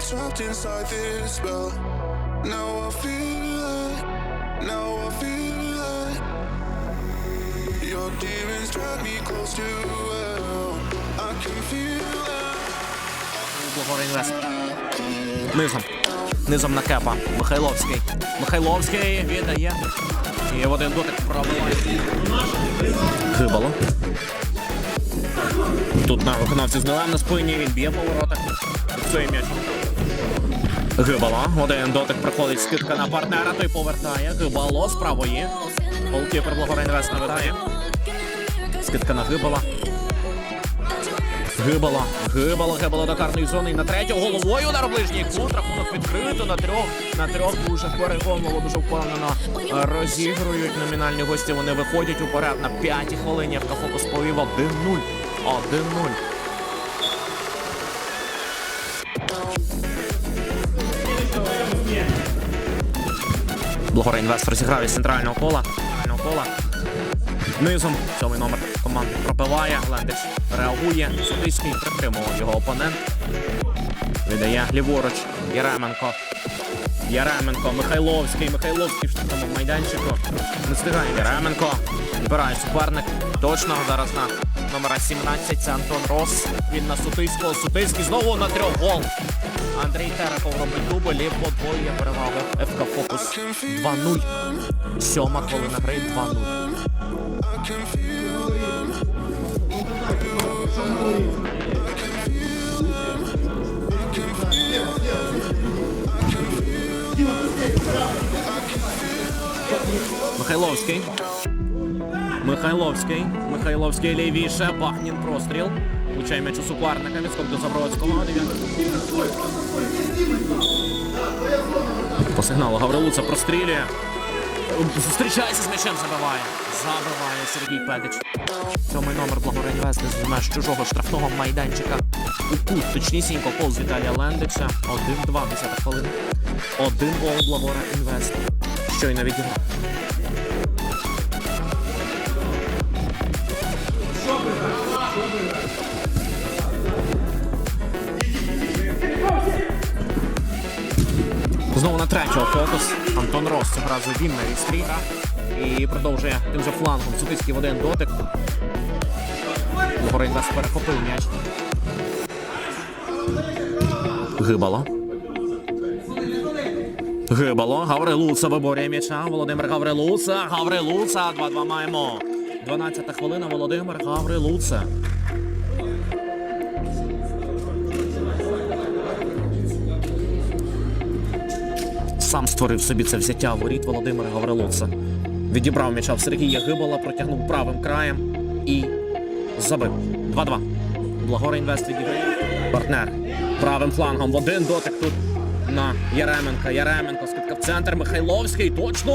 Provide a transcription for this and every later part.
trapped inside this spell. Now I feel like, now I feel like your demons drag me close to hell. I can feel that. Низом. На кепа. Михайловський. Михайловський віддає. І в один дотик пробиває. Гибало. Тут на виконавці з Мілем на спині, він б'є по. Фіксує м'яч. Гибало. Один дотик проходить скидка на партнера, той повертає. Гибало з правої. Голкіпер Благора інвест навертає. Скидка на Гибала. Гибала, гибала, гибала до карної зони. І на третю головою удар ближній кут. Рахунок відкрито на трьох. На трьох дуже переконливо, дуже впевнено розігрують номінальні гості. Вони виходять уперед на п'ятій хвилині. Автофокус повів 1-0. 1-0. Благора інвестор зіграв із центрального кола. Центрального кола. Низом сьомий номер команди пробиває. Лендич реагує. Судийський притримував його опонент. Віддає ліворуч. Яременко. Яременко. Михайловський. Михайловський в штатному майданчику. Не встигає Яременко. Збирає суперник. Точно зараз на номера 17. Це Антон Рос. Він на Сутийського. Сутийський знову на трьох гол. Андрій Терехов робить дубль і подвоює перевагу ФК Фокус 2-0. Сьома хвилина гри 2-0. Михайловський. Михайловський. Михайловський лівіше. Бахнін простріл. Влучає м'яч у суперника. Відскок до Забродського. По сигналу Гаврилуца прострілює. Зустрічається з м'ячем, забиває. Забиває Сергій Педич. Сьомий номер Благородь Інвест з меж чужого штрафного майданчика. У кут, точнісінько, пол з Віталія Лендича. 1-2, 10 хвилин. Один гол Благора Інвест. Щойно відіграв. Знову на третього фокус. Антон Рос цього разу він на вістрі. І продовжує тим же флангом. Цутицький в один дотик. Інвест перехопив м'яч. Гибало. Гибало. Гаврилуца виборює м'яча. Володимир Гаврилуца. Гаврилуца. 2-2 маємо. 12 хвилина. Володимир Гаврилуца. Сам створив собі це взяття воріт Володимира Гавриловса. Відібрав м'яча в Сергія Гибала, протягнув правим краєм і забив. 2-2. Благора інвест відіграє. Партнер. Правим флангом в один дотик тут на Яременка. Яременко скидка в центр. Михайловський. Точно!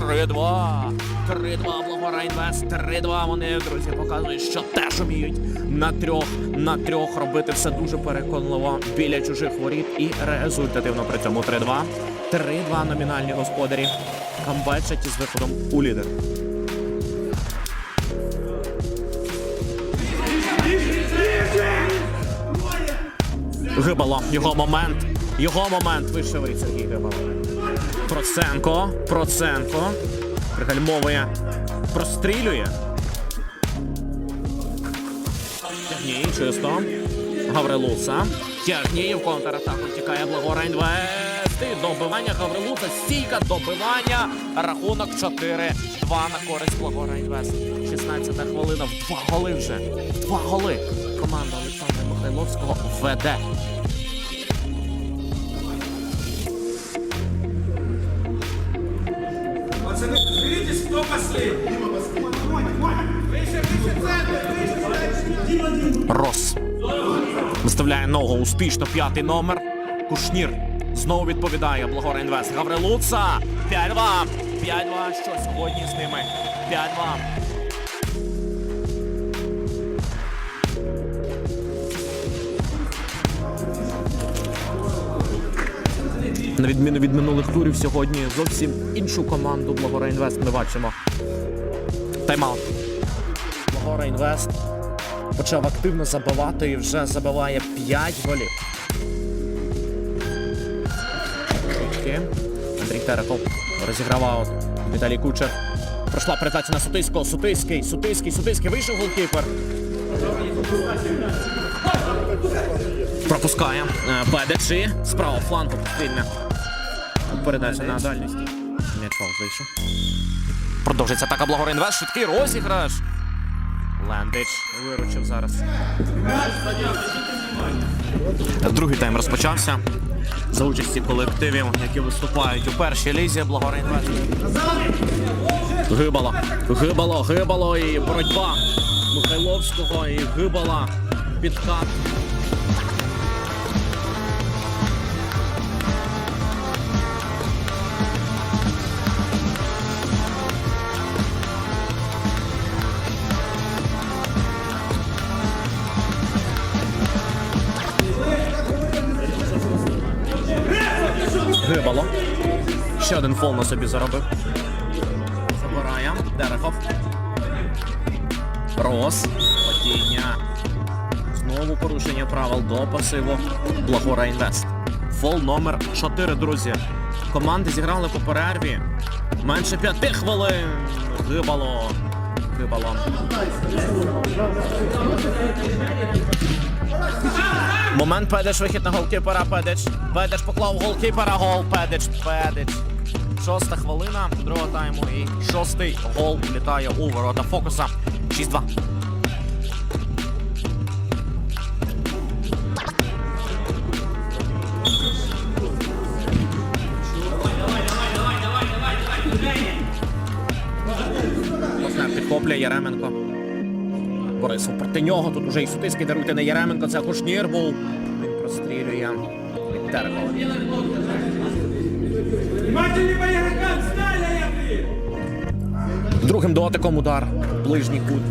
3-2. 3-2 Благора інвест. 3-2. Вони, друзі, показують, що теж вміють на трьох, на трьох робити все дуже переконливо біля чужих воріт і результативно при цьому 3-2. 3-2 номінальні господарі. Камбечать із виходом у лідер. Гибало. Його момент. Його момент. Воріт Сергій Гибало. Проценко. Проценко. Пригальмовує. Прострілює. Тягній, чисто. Гаврилуца. Тягній в контратаку тікає Благора Інвест. І Добивання Гаврилуца. Стійка добивання. Рахунок 4-2 на користь Благора Інвест. 16 хвилина. В два голи вже. Два голи. Команда Олександра Михайловського веде. Пацаны, Рос. Виставляє ногу успішно. П'ятий номер. Кушнір. Знову відповідає Благора Інвест. Гаврилуца. 5-2. 5-2. Що сьогодні з ними? 5-2. На відміну від минулих турів, сьогодні зовсім іншу команду Благора Інвест ми бачимо. Тайм-аут. Благора Інвест почав активно забивати і вже забиває 5 голів. Андрій Терехов розігравав Віталій Кучер. Пройшла передача на Сутиського. Сутиський, Сутиський, Сутиський. Вийшов голкіпер. Пропускає. Е, Бедич і справа флангу вільна. Передача на дальність. М'яч фаул вийшов. Продовжується атака Благоринвест. Швидкий розіграш. Лендич виручив зараз. Другий тайм розпочався. За участі колективів, які виступають у першій лізі Благоринвест. Гибало, гибало, гибало і боротьба Михайловського і гибала підкат. Гибало. Ще один фол на собі заробив. Забирає. Дерехов. Рос. Падіння. Знову порушення правил до пасиву Благора Інвест. Фол номер 4, друзі. Команди зіграли по перерві. Менше п'яти хвилин. Гибало. Гибало. Момент Педич, вихід на голкіпера, Педич. Педеш поклав голкіпера, гол, Педич, Педич. Шоста хвилина другого тайму і шостий гол влітає у ворота фокуса. 6-2. Яременко. Борисов проти нього. Тут уже і сутиски даруйте не Яременко, це Кушнір був. Він прострілює від Другим дотиком удар. Ближній кут.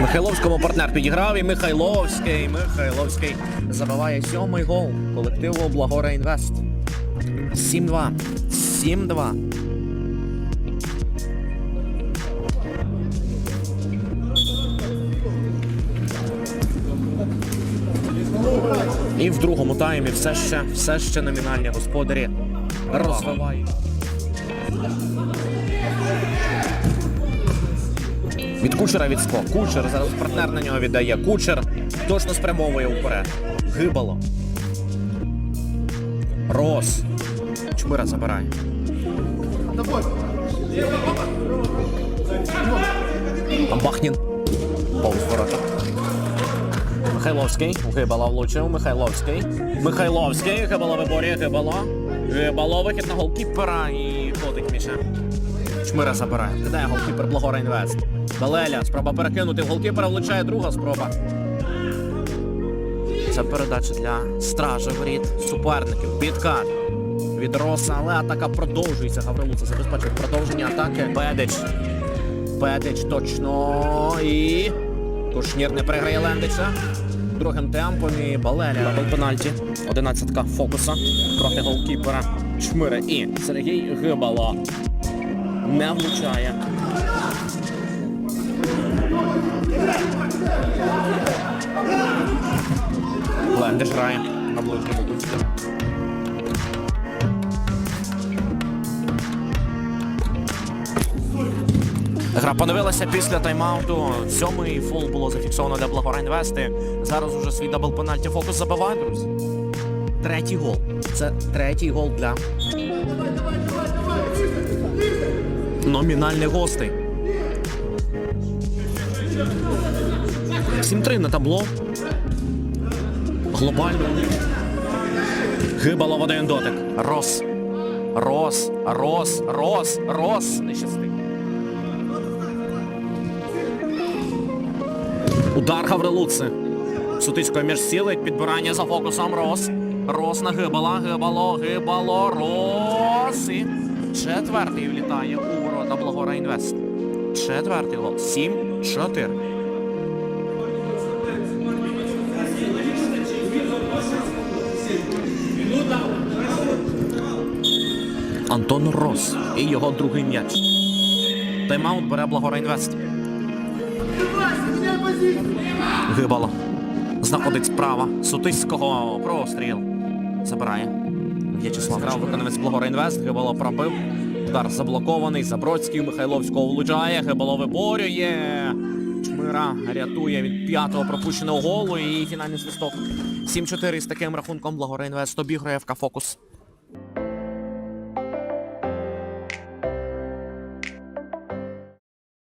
Михайловському партнер підіграв і Михайловський. Михайловський забиває сьомий гол колективу Благора Інвест. 7-2. 7-2. І в другому таймі все ще, все ще номінальні господарі розвивають. Від кучера відскок. Кучер зараз партнер на нього віддає. Кучер точно спрямовує вперед. Гибало. Рос. Чмира забирає. Бахнін. Повз ворота. Михайловський. Гибало влучив. Михайловський. Михайловський. Гибало виборює. Гибало. Гибало вихід на голкіпера і ходить міша. Чмира забирає. Кидає голкіпер Благора Інвест. Балеля. Спроба перекинути в голкіпера. Влучає друга спроба. Це передача для стражі воріт суперників. Підкат від Роса, але атака продовжується. Гаврилуца забезпечує продовження атаки. Бедич. Бедич точно і. Кушнір не приграє Лендича. Другим темпом і Балеля робив пенальті. Одинадцятка фокуса проти голкіпера Чмири. І Сергій Гибало не влучає. Лендиш грає на ближньому куті. Гра поновилася після тайм-ауту. Сьомий фол було зафіксовано для Благора Інвести. Зараз уже свій дабл пенальті фокус забиває, друзі. Третій гол. Це третій гол для номінальних гостей. 7-3 на табло. Глобально. Гибало в один дотик. Рос. Рос. Рос. Рос. Рос. Не. Удар Гаврилуци. Сутицької між сілить. Підбирання за фокусом Рос. Рос на Гибала. Гибало. Гибало. Рос. І четвертий влітає у ворота Благора Інвест. Четвертий гол. 7-4. Антон Рос і його другий м'яч. Тайм-аут бере Благора Інвест. Гибало. Знаходить справа Сутиського простріл. Забирає. В'ячеслав грав виконавець Благора Інвест. Гибало пробив. Удар заблокований. Забродський Михайловського влучає. Гибало виборює. Чмира рятує від п'ятого пропущеного голу і фінальний свисток. 7-4 з таким рахунком Благора Інвест обіграє ФК Фокус.